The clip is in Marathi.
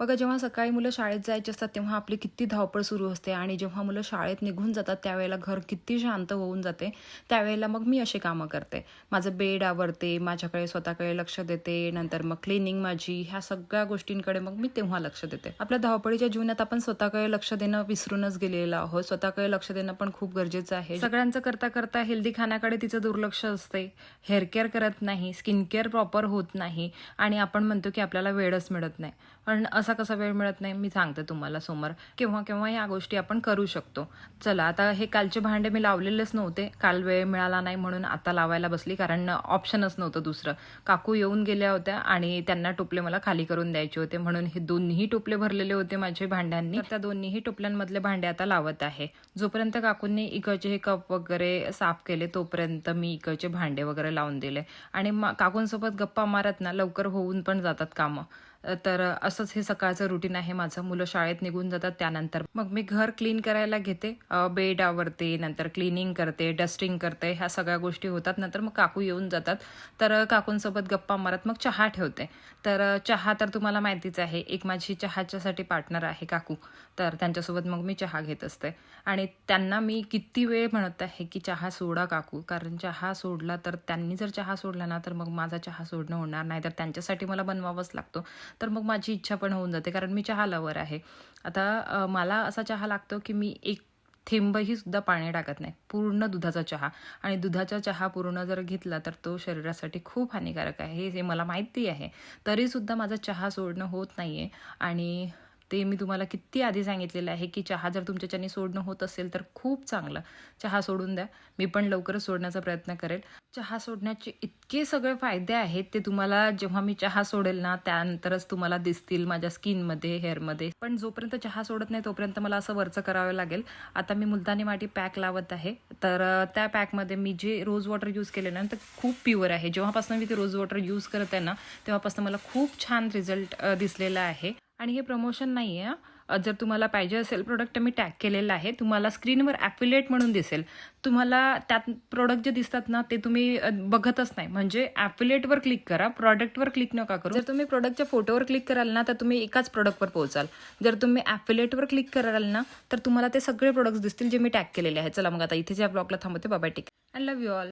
बघा जेव्हा सकाळी मुलं शाळेत जायची असतात तेव्हा आपली किती धावपळ सुरू असते आणि जेव्हा मुलं शाळेत निघून जातात त्यावेळेला घर किती शांत होऊन जाते. त्यावेळेला मग मी अशी कामं करते. माझं बेड आवरते माझ्याकडे स्वतःकडे लक्ष देते नंतर मग क्लिनिंग माझी ह्या सगळ्या गोष्टींकडे मग मी तेव्हा लक्ष देते. आपल्या धावपळीच्या जीवनात आपण स्वतःकडे लक्ष देणं विसरूनच गेलेलं आहोत. स्वतःकडे लक्ष देणं पण खूप गरजेचं आहे. सगळ्यांचं करता करता हेल्दी खाण्याकडे तिचं दुर्लक्ष असते. हेअर केअर करत नाही स्किन केअर प्रॉपर होत नाही आणि आपण म्हणतो की आपल्याला वेळच मिळत नाही. पण असं कसा वेळ मिळत नाही मी सांगते तुम्हाला समोर केव्हा केव्हा या गोष्टी आपण करू शकतो. चला आता हे कालचे भांडे मी लावलेलेच नव्हते. काल वेळ मिळाला नाही म्हणून आता लावायला बसली कारण ऑप्शनच नव्हतं दुसरं. काकू येऊन गेल्या होत्या आणि त्यांना टोपले मला खाली करून द्यायचे होते म्हणून हे दोन्ही टोपले भरलेले होते माझे भांड्यांनी. त्या दोन्हीही टोपल्यांमधले भांडे आता लावत आहे. जोपर्यंत काकूंनी इकडचे हे कप वगैरे साफ केले तोपर्यंत मी इकडचे भांडे वगैरे लावून दिले. आणि काकूंसोबत गप्पा मारत ना लवकर होऊन पण जातात कामं. तर असंच हे सकाळचं रुटीन आहे. माझं मुलं शाळेत निघून जातात त्यानंतर. मग मी घर क्लीन करायला घेते. बेड आवरते नंतर क्लिनिंग करते डस्टिंग करते. ह्या सगळ्या गोष्टी होतात. नंतर मग काकू येऊन जातात. तर काकूंसोबत गप्पा मारत मग चहा ठेवते. तर चहा तर तुम्हाला माहितीच आहे. एक माझी चहाच्यासाठी पार्टनर आहे काकू. तर त्यांच्यासोबत मग मी चहा घेत असते. आणि त्यांना मी किती वेळ म्हणत आहे की चहा सोडा काकू. कारण चहा सोडला तर त्यांनी जर चहा सोडला ना तर मग माझा चहा सोडणं होणार नाही. तर त्यांच्यासाठी मला बनवावंच लागतो. तर मग माझी इच्छा पण होऊन जाते कारण मी चहा लवर आहे. आता मला असा चहा लागतो की मी एक थेंबही सुद्धा पाणी टाकत नाही पूर्ण दुधाचा चहा. आणि दुधाचा चहा पूर्ण जर घेतला तर तो शरीरासाठी खूप हानिकारक आहे हे मला माहिती आहे. तरीसुद्धा माझा चहा सोडणं होत नाही आहे आणि ते मी तुम्हाला किती आधी सांगितलेलं आहे की चहा जर तुमच्याच्याने सोडणं होत असेल तर खूप चांगलं. चहा सोडून द्या. मी पण लवकरच सोडण्याचा प्रयत्न करेल. चहा सोडण्याचे इतके सगळे फायदे आहेत ते तुम्हाला जेव्हा मी चहा सोडेल ना त्यानंतरच तुम्हाला दिसतील माझ्या स्किनमध्ये हेअरमध्ये. पण जोपर्यंत चहा सोडत नाही तोपर्यंत मला असं वरचं करावं लागेल. आता मी मुलतानी माठी पॅक लावत आहे. तर त्या पॅकमध्ये मी जे रोज वॉटर यूज केले ना तर खूप प्युअर आहे. जेव्हापासून मी ते रोज वॉटर यूज करत आहे ना तेव्हापासून मला खूप छान रिझल्ट दिसलेला आहे. आणि हे प्रमोशन नाही आहे जर तुम्हाला पाहिजे असेल प्रोडक्ट मी टॅग केलेलं आहे. तुम्हाला स्क्रीनवर ॲफिलेट म्हणून दिसेल. तुम्हाला त्यात प्रोडक्ट जे दिसतात ना ते तुम्ही बघतच नाही. म्हणजे ॲफिलेटवर क्लिक करा प्रॉडक्टवर क्लिक नका करू. जर तुम्ही प्रोडक्टच्या फोटोवर क्लिक कराल ना तर तुम्ही एकाच प्रोडक्टवर पोहोचाल. जर तुम्ही ॲफिलेटवर क्लिक कराल ना तर तुम्हाला ते सगळे प्रोडक्ट्स दिसतील जे मी टॅग केलेले आहे चला मग आता इथे ज्या ब्लॉगला थांबवते. बाबा tick and love you all